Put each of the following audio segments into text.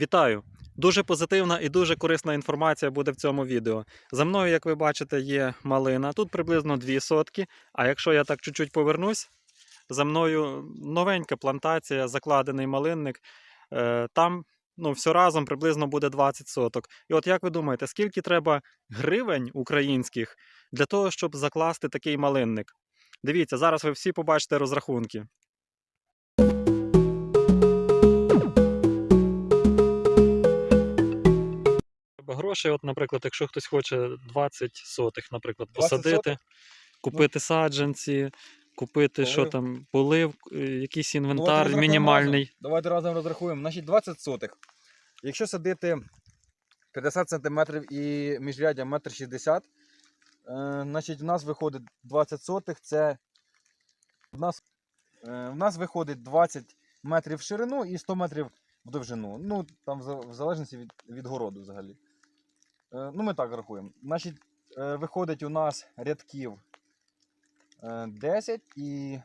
Вітаю! Дуже позитивна і дуже корисна інформація буде в цьому відео. За мною, як ви бачите, є малина. Тут приблизно 2 сотки. А якщо я так чуть-чуть повернусь, за мною новенька плантація, закладений малинник. Е, Там ну, все разом приблизно буде 20 соток. І от як ви думаєте, скільки треба гривень українських для того, щоб закласти такий малинник? Дивіться, зараз ви всі побачите розрахунки. Грошей, от, наприклад, якщо хтось хоче 20 сотих, наприклад, 20 посадити, сотих? купити саджанці, купити що Полив. там, полив, е, якийсь інвентар розрахуємо мінімальний. разом. Давайте разом розрахуємо. Значить, 20 сотих. Якщо садити 50 см і міжряддя 1,60 м, значить, в нас виходить 20 сотих. Це в нас, е, в нас виходить 20 метрів в ширину і 100 метрів в довжину. Ну, там в в залежності від, від городу взагалі. Е, ну, ми так рахуємо. Значить, е, виходить у нас рядків е, 10 і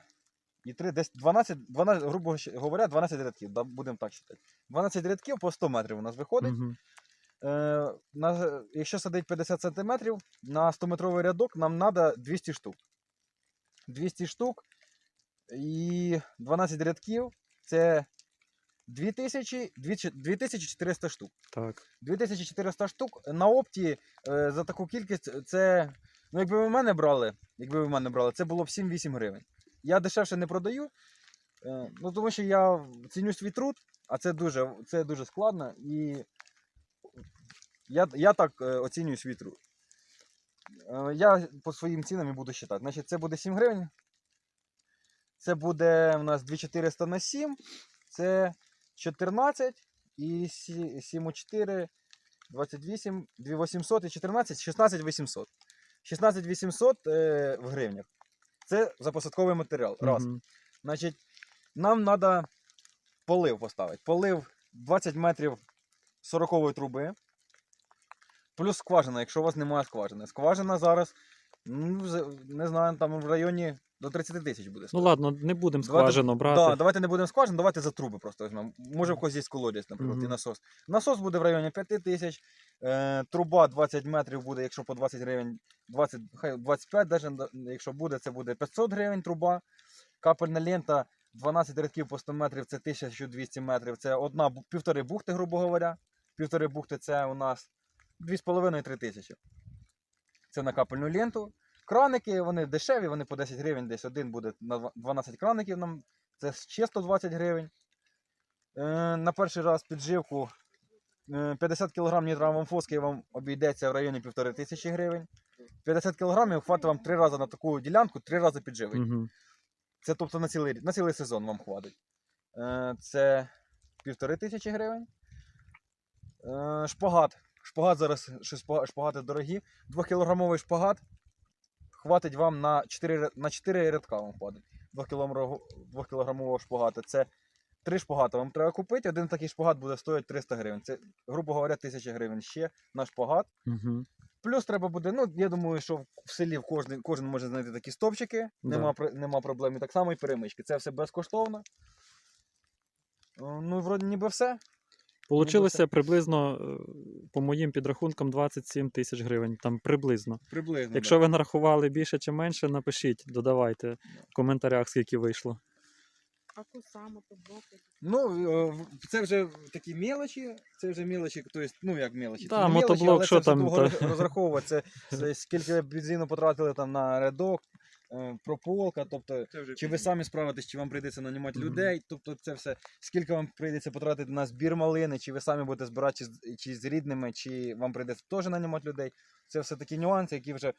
і 3, десь 12, 12, грубо говоря, 12 рядків, да, будемо так вважати. 12 рядків по 100 метрів у нас виходить. Мгм. Е, на, якщо садить 50 сантиметрів, на 100-метровий рядок нам треба 200 штук. 200 штук і 12 рядків це 2000, 2000 2400 штук. Так. 2400 штук на опті е, за таку кількість це. Ну, якби ви в мене брали, якби ви в мене брали, це було б 7-8 гривень. Я дешевше не продаю, е, ну, тому що я ціню свій труд, а це дуже, це дуже складно і я, я так е, оцінюю свій труд. Е, Я по своїм цінам і буду вважати. Значить, це буде 7 гривень. Це буде у нас 2400 на 7. Це 14 і 7 4, 28, 2800 і 14, 16 800. 16 800 е, в гривнях. Це за посадковий матеріал. Раз. Мгм. Значить, нам треба полив поставити. Полив 20 метрів 40 труби. Плюс скважина, якщо у вас немає скважини. Скважина зараз, ну, не знаю, там в районі до 30 тисяч буде. Ну ладно, не будемо скважину брати. Да, давайте не будемо скважин, давайте за труби просто візьмемо. Може в когось є колодязь, наприклад, і насос. Насос буде в районі 5 тисяч, е, труба 20 метрів буде, якщо по 20 гривень, 20, хай 25 даже, да, якщо буде, це буде 500 гривень труба. Капельна лента 12 рядків по 100 метрів, це 1200 метрів. Це одна, бу- півтори бухти, грубо говоря. Півтори бухти це у нас 2,5-3 тисячі. Це на капельну ленту. Краники, вони дешеві, вони по 10 гривень, десь один буде на 12 краників нам це ще 120 гривень. Е, на перший раз підживку е, 50 кг нітрамом фоски вам обійдеться в районі 15 тисячі гривень. 50 кг хватить вам три рази на таку ділянку, три рази підживить. Мгм. Це тобто на цілий, на цілий сезон вам хватить. Е, це півтори тисячі гривень. Е, шпагат. Шпагат зараз шпагати дорогі. Двохкілограмовий шпагат хватить вам на 4, на 4 рядка вам хватить. 2-кілограмового шпагата. Це 3 шпагата вам треба купити. Один такий шпагат буде стоїти 300 гривень. Це, грубо говоря, 1000 гривень ще на шпагат. Мгм. Плюс треба буде, ну я думаю, що в селі кожен, кожен може знайти такі стовпчики, Да. нема, нема проблем. І так само і перемички. Це все безкоштовно. Ну, вроді ніби все. Получилося приблизно, е, по моїм підрахункам, 27 тисяч гривень. Там приблизно. Приблизно. Якщо ви нарахували більше чи менше, напишіть, додавайте в коментарях, скільки вийшло. А ту саму то боку. Ну, е, це вже такі мелочі, це вже мелочі, тобто, ну як мелочі. Та, це мелочі, мотоблок, але що це там, довго та. розраховувати. Це, це скільки бензину потратили там на рядок, прополка, тобто чи ви самі справитесь, чи вам прийдеться нанімати людей, тобто це все, скільки вам прийдеться потратити на збір малини, чи ви самі будете збирати чи, з- чи з рідними, чи вам прийдеться теж нанімати людей. Це все такі нюанси, які вже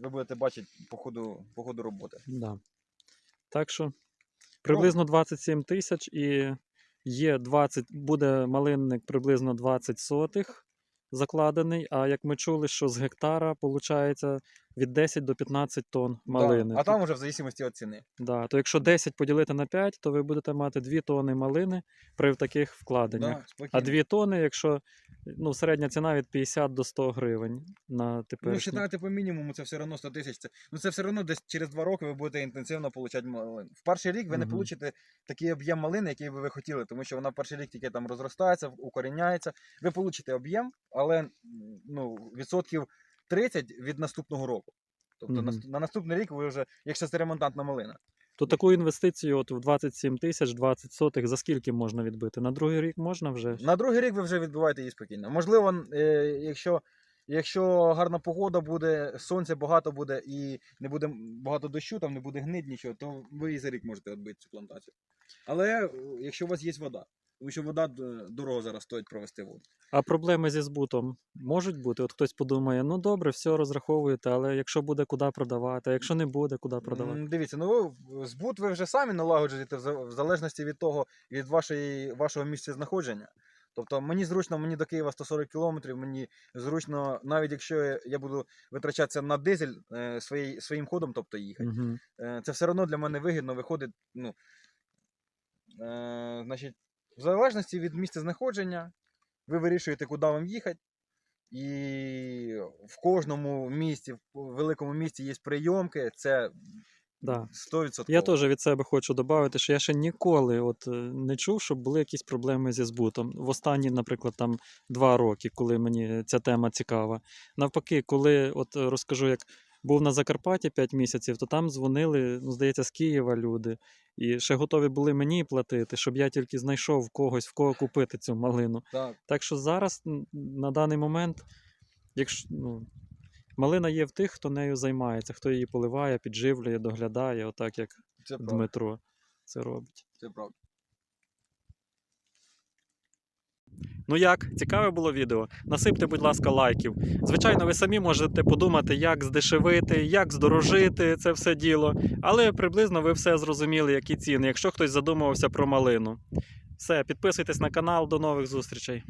ви будете бачити по ходу, по ходу роботи. Да. Так що приблизно 27 тисяч і є 20, буде малинник приблизно 20 сотих закладений. А як ми чули, що з гектара виходить від 10 до 15 тонн Да. малини. А там уже в зависимості від ціни. Да, то якщо 10 поділити на 5, то ви будете мати 2 тонни малини при таких вкладеннях. Да, А спокійно. 2 тонни, якщо ну, середня ціна від 50 до 100 гривень на Ну, теперішній. вважайте по мінімуму, це все одно 100 тисяч. Це, ну, це все одно десь через 2 роки ви будете інтенсивно получати малин. В перший рік ви не получите такий об'єм малини, який би ви хотіли, тому що вона в перший рік тільки там розростається, укоріняється. Ви получите об'єм, але ну, відсотків 30 від наступного року. Тобто Мгм. нас- на наступний рік ви вже, якщо це ремонтантна малина. То таку інвестицію от в 27 тисяч 20 сотих за скільки можна відбити? На другий рік можна вже? На другий рік ви вже відбуваєте її спокійно. Можливо, е, якщо, якщо гарна погода буде, сонця багато буде і не буде багато дощу, там не буде гнить нічого, то ви і за рік можете відбити цю плантацію. Але е, якщо у вас є вода, тому що вода д- дорого зараз стоїть провести воду. А проблеми зі збутом можуть бути? От хтось подумає, ну добре, все розраховуєте, але якщо буде куди продавати, а якщо не буде, куди продавати? Дивіться, ну ви- збут ви вже самі налагоджуєте в залежності від того, від вашої, вашого місця знаходження. Тобто мені зручно, мені до Києва 140 кілометрів, мені зручно, навіть якщо я- буду витрачатися на дизель е, своєї- своїм ходом, тобто їхати, Угу. е, це все одно для мене вигідно виходить. Ну, е, значить, в залежності від місця знаходження, ви вирішуєте, куди вам їхати. І в кожному місті, в великому місті є прийомки, це Да. 100%. Я теж від себе хочу додати, що я ще ніколи от, е, не чув, щоб були якісь проблеми зі збутом. В останні, наприклад, там два роки, коли мені ця тема цікава. Навпаки, коли от розкажу, як був на Закарпатті 5 місяців, то там дзвонили, ну, здається, з Києва люди, і ще готові були мені платити, щоб я тільки знайшов когось, в кого купити цю малину. Так. Так що зараз, на даний момент, якщо ну, малина є в тих, хто нею займається, хто її поливає, підживлює, доглядає, отак як Це правда. Дмитро це робить. Це правда. Ну як, цікаве було відео? Насипте, будь ласка, лайків. Звичайно, ви самі можете подумати, як здешевити, як здорожити це все діло, але приблизно ви все зрозуміли, які ціни, якщо хтось задумувався про малину. Все, підписуйтесь на канал, до нових зустрічей.